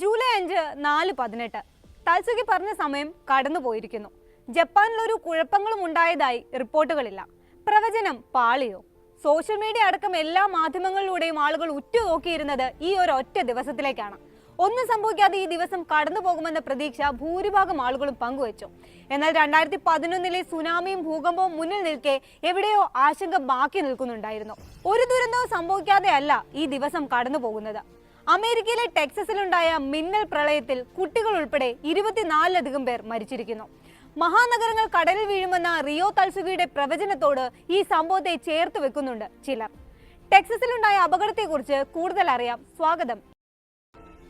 July അഞ്ച് നാല് പതിനെട്ട്. തത്സുഖി പറഞ്ഞ സമയം കടന്നുപോയിരിക്കുന്നു ജപ്പാനിൽ ഒരു കുഴപ്പങ്ങളും ഉണ്ടായതായി റിപ്പോർട്ടുകളില്ല. പ്രവചനം പാളിയോ. സോഷ്യൽ മീഡിയ അടക്കം എല്ലാ മാധ്യമങ്ങളിലൂടെയും ആളുകൾ ഉറ്റുനോക്കിയിരുന്നത് ഈ ഒരു ഒറ്റ ദിവസത്തിലേക്കാണ്. ഒന്നും സംഭവിക്കാതെ ഈ ദിവസം കടന്നു പോകുമെന്ന പ്രതീക്ഷ ഭൂരിഭാഗം ആളുകളും പങ്കുവച്ചു. എന്നാൽ രണ്ടായിരത്തി പതിനൊന്നിലെ സുനാമിയും ഭൂകമ്പവും മുന്നിൽ നിൽക്കെ എവിടെയോ ആശങ്ക ബാക്കി നിൽക്കുന്നുണ്ടായിരുന്നു. ഒരു ദുരന്തവും സംഭവിക്കാതെ അല്ല ഈ ദിവസം കടന്നു പോകുന്നത്. അമേരിക്കയിലെ ടെക്സസിലുണ്ടായ മിന്നൽ പ്രളയത്തിൽ കുട്ടികൾ ഉൾപ്പെടെ ഇരുപത്തിനാലിലധികം പേർ മരിച്ചിരിക്കുന്നു. മഹാനഗരങ്ങൾ കടലിൽ വീഴുമെന്ന റിയോ തൽസുഖിയുടെ പ്രവചനത്തോട് ഈ സംഭവത്തെ ചേർത്ത് വെക്കുന്നുണ്ട് ചിലർ. ടെക്സസിലുണ്ടായ അപകടത്തെക്കുറിച്ച് കൂടുതൽ അറിയാം. സ്വാഗതം.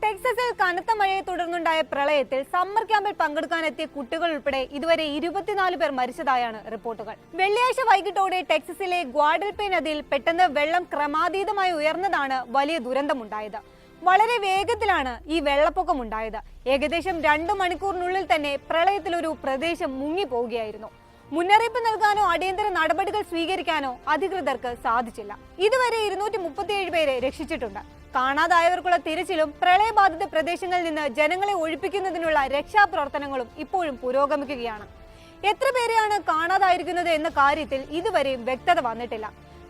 ടെക്സസിൽ കനത്ത മഴയെ തുടർന്നുണ്ടായ പ്രളയത്തിൽ സമ്മർ ക്യാമ്പിൽ പങ്കെടുക്കാനെത്തിയ കുട്ടികൾ ഉൾപ്പെടെ ഇതുവരെ ഇരുപത്തിനാല് പേർ മരിച്ചതായാണ് റിപ്പോർട്ടുകൾ. വെള്ളിയാഴ്ച വൈകിട്ടോടെ ടെക്സസിലെ ഗ്വാഡൽപേ നദിയിൽ പെട്ടെന്ന് വെള്ളം ക്രമാതീതമായി ഉയർന്നതാണ് വലിയ ദുരന്തമുണ്ടായത്. വളരെ വേഗത്തിലാണ് ഈ വെള്ളപ്പൊക്കം ഉണ്ടായത്. ഏകദേശം രണ്ടു മണിക്കൂറിനുള്ളിൽ തന്നെ പ്രളയത്തിൽ ഒരു പ്രദേശം മുങ്ങിപ്പോവുകയായിരുന്നു. മുന്നറിയിപ്പ് നൽകാനോ അടിയന്തര നടപടികൾ സ്വീകരിക്കാനോ അധികൃതർക്ക് സാധിച്ചില്ല. ഇതുവരെ ഇരുന്നൂറ്റി മുപ്പത്തിയേഴ് പേരെ രക്ഷിച്ചിട്ടുണ്ട്. കാണാതായവർക്കുള്ള തിരച്ചിലും പ്രളയബാധിത പ്രദേശങ്ങളിൽ നിന്ന് ജനങ്ങളെ ഒഴിപ്പിക്കുന്നതിനുള്ള രക്ഷാപ്രവർത്തനങ്ങളും ഇപ്പോഴും പുരോഗമിക്കുകയാണ്. എത്ര പേരെയാണ് കാണാതായിരിക്കുന്നത് എന്ന കാര്യത്തിൽ ഇതുവരെയും വ്യക്തത വന്നിട്ടില്ല.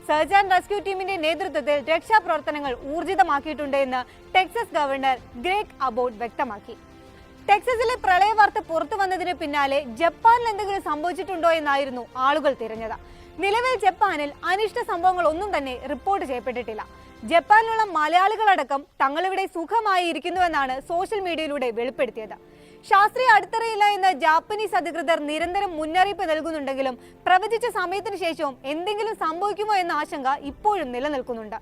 സെർച്ച് ആൻഡ് റെസ്ക്യൂ ടീമിന്റെ നേതൃത്വത്തിൽ രക്ഷാപ്രവർത്തനങ്ങൾ ഊർജിതമാക്കിയിട്ടുണ്ട് എന്ന് ടെക്സസ് ഗവർണർ ഗ്രേഗ് അബോട്ട് വ്യക്തമാക്കി. ടെക്സസിലെ പ്രളയ വാർത്ത പുറത്തു വന്നതിന് പിന്നാലെ ജപ്പാനിൽ എന്തെങ്കിലും സംഭവിച്ചിട്ടുണ്ടോ എന്നായിരുന്നു ആളുകൾ തിരഞ്ഞത്. നിലവിൽ ജപ്പാനിൽ അനിഷ്ട സംഭവങ്ങൾ ഒന്നും തന്നെ റിപ്പോർട്ട് ചെയ്യപ്പെട്ടിട്ടില്ല. ജപ്പാനിലുള്ള മലയാളികളടക്കം തങ്ങളിവിടെ സുഖമായി ഇരിക്കുന്നുവെന്നാണ് സോഷ്യൽ മീഡിയയിലൂടെ വെളിപ്പെടുത്തിയത്. ശാസ്ത്രീയ അടിത്തറയില്ല എന്ന് ജാപ്പനീസ് അധികൃതർ നിരന്തരം മുന്നറിയിപ്പ് നൽകുന്നുണ്ടെങ്കിലും പ്രവചിച്ച സമയത്തിന് ശേഷവും എന്തെങ്കിലും സംഭവിക്കുമോ എന്ന ആശങ്ക ഇപ്പോഴും നിലനിൽക്കുന്നുണ്ട്.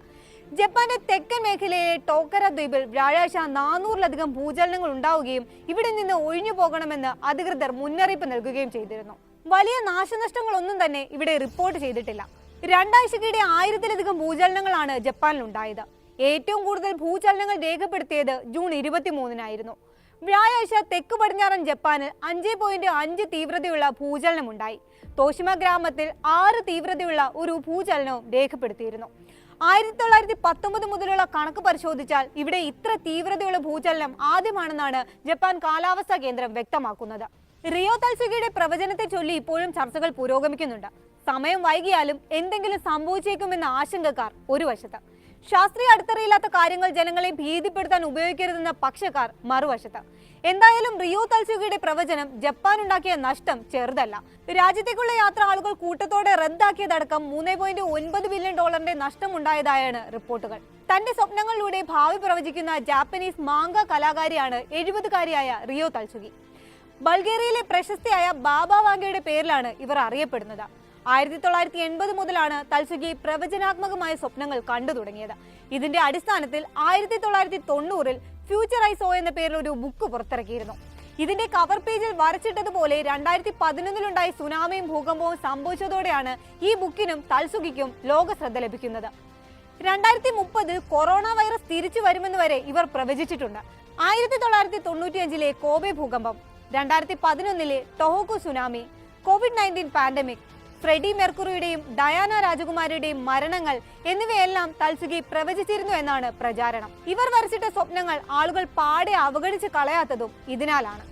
ജപ്പാന്റെ തെക്കൻ മേഖലയിലെ ടോക്കര ദ്വീപിൽ വ്യാഴാഴ്ച നാനൂറിലധികം ഭൂചലനങ്ങൾ ഉണ്ടാവുകയും ഇവിടെ നിന്ന് ഒഴിഞ്ഞു പോകണമെന്ന് അധികൃതർ മുന്നറിയിപ്പ് നൽകുകയും ചെയ്തിരുന്നു. വലിയ നാശനഷ്ടങ്ങളൊന്നും തന്നെ ഇവിടെ റിപ്പോർട്ട് ചെയ്തിട്ടില്ല. രണ്ടാഴ്ചക്കിടെ ആയിരത്തിലധികം ഭൂചലനങ്ങളാണ് ജപ്പാനിൽ ഉണ്ടായത് ഏറ്റവും കൂടുതൽ ഭൂചലനങ്ങൾ രേഖപ്പെടുത്തിയത് ജൂൺ ഇരുപത്തിമൂന്നിനായിരുന്നു. വ്യാഴാഴ്ച തെക്ക് പടിഞ്ഞാറൻ ജപ്പാന് അഞ്ച് പോയിന്റ് അഞ്ച് തീവ്രതയുള്ള ഭൂചലനമുണ്ടായി. തോഷിമ ഗ്രാമത്തിൽ ആറ് തീവ്രതയുള്ള ഒരു ഭൂചലനവും രേഖപ്പെടുത്തിയിരുന്നു. ആയിരത്തി തൊള്ളായിരത്തി പത്തൊമ്പത് മുതലുള്ള കണക്ക് പരിശോധിച്ചാൽ ഇവിടെ ഇത്ര തീവ്രതയുള്ള ഭൂചലനം ആദ്യമാണെന്നാണ് ജപ്പാൻ കാലാവസ്ഥാ കേന്ദ്രം വ്യക്തമാക്കുന്നത്. റിയോ തൽസുകയുടെ പ്രവചനത്തെ ചൊല്ലി ഇപ്പോഴും ചർച്ചകൾ പുരോഗമിക്കുന്നുണ്ട്. സമയം വൈകിയാലും എന്തെങ്കിലും സംഭവിച്ചേക്കുമെന്ന ആശങ്കക്കാർ ഒരു വശത്ത്. ശാസ്ത്രീയ അടിത്തറയില്ലാത്ത കാര്യങ്ങൾ ജനങ്ങളെ ഭീതിപ്പെടുത്താൻ ഉപയോഗിക്കരുതെന്ന പക്ഷക്കാർ മറുവശത്ത്. എന്തായാലും റിയോ തൽസുകയുടെ പ്രവചനം ജപ്പാൻ ഉണ്ടാക്കിയ നഷ്ടം ചെറുതല്ല. രാജ്യത്തേക്കുള്ള യാത്ര ആളുകൾ കൂട്ടത്തോടെ റദ്ദാക്കിയതടക്കം മൂന്ന് പോയിന്റ് ഒൻപത് ബില്യൺ ഡോളറിന്റെ നഷ്ടമുണ്ടായതായാണ് റിപ്പോർട്ടുകൾ. തന്റെ സ്വപ്നങ്ങളിലൂടെ ഭാവി പ്രവചിക്കുന്ന ജാപ്പനീസ് മാങ്ക കലാകാരിയാണ് എഴുപതുകാരിയായ റിയോ തൽസുകി ബൾഗേറിയയിലെ പ്രശസ്തിയായ ബാബ വാങ്കയുടെ പേരിലാണ് ഇവർ അറിയപ്പെടുന്നത്. ആയിരത്തി തൊള്ളായിരത്തി എൺപത് മുതലാണ് തൽസുഖി പ്രവചനാത്മകമായ സ്വപ്നങ്ങൾ കണ്ടു തുടങ്ങിയത്. ഇതിന്റെ അടിസ്ഥാനത്തിൽ ആയിരത്തി തൊള്ളായിരത്തി തൊണ്ണൂറിൽ ഫ്യൂച്ചർ ഐസോ എന്ന പേരിൽ ഒരു ബുക്ക് പുറത്തിറക്കിയിരുന്നു. ഇതിന്റെ കവർ പേജിൽ വരച്ചിട്ടതുപോലെ രണ്ടായിരത്തി പതിനൊന്നിലുണ്ടായ സുനാമിയും ഭൂകമ്പവും സംഭവിച്ചതോടെയാണ് ഈ ബുക്കിനും തൽസുഖിക്കും ലോക ശ്രദ്ധ ലഭിക്കുന്നത്. രണ്ടായിരത്തി മുപ്പതിൽ കൊറോണ വൈറസ് തിരിച്ചു വരുമെന്ന് വരെ ഇവർ പ്രവചിച്ചിട്ടുണ്ട്. ആയിരത്തി തൊള്ളായിരത്തി തൊണ്ണൂറ്റിയഞ്ചിലെ കോബെ ഭൂകമ്പം രണ്ടായിരത്തി പതിനൊന്നിലെ Tohoku tsunami covid nineteen pandemic Freddie മെർക്കുറിയുടെയും Diana രാജകുമാരിയുടെയും മരണങ്ങൾ എന്നിവയെല്ലാം തൽസുകി പ്രവചിച്ചിരുന്നു എന്നാണ് പ്രചാരണം. ഇവർ വരച്ചിട്ട സ്വപ്നങ്ങൾ ആളുകൾ പാടെ അവഗണിച്ച് കളയാത്തതും ഇതിനാലാണ്.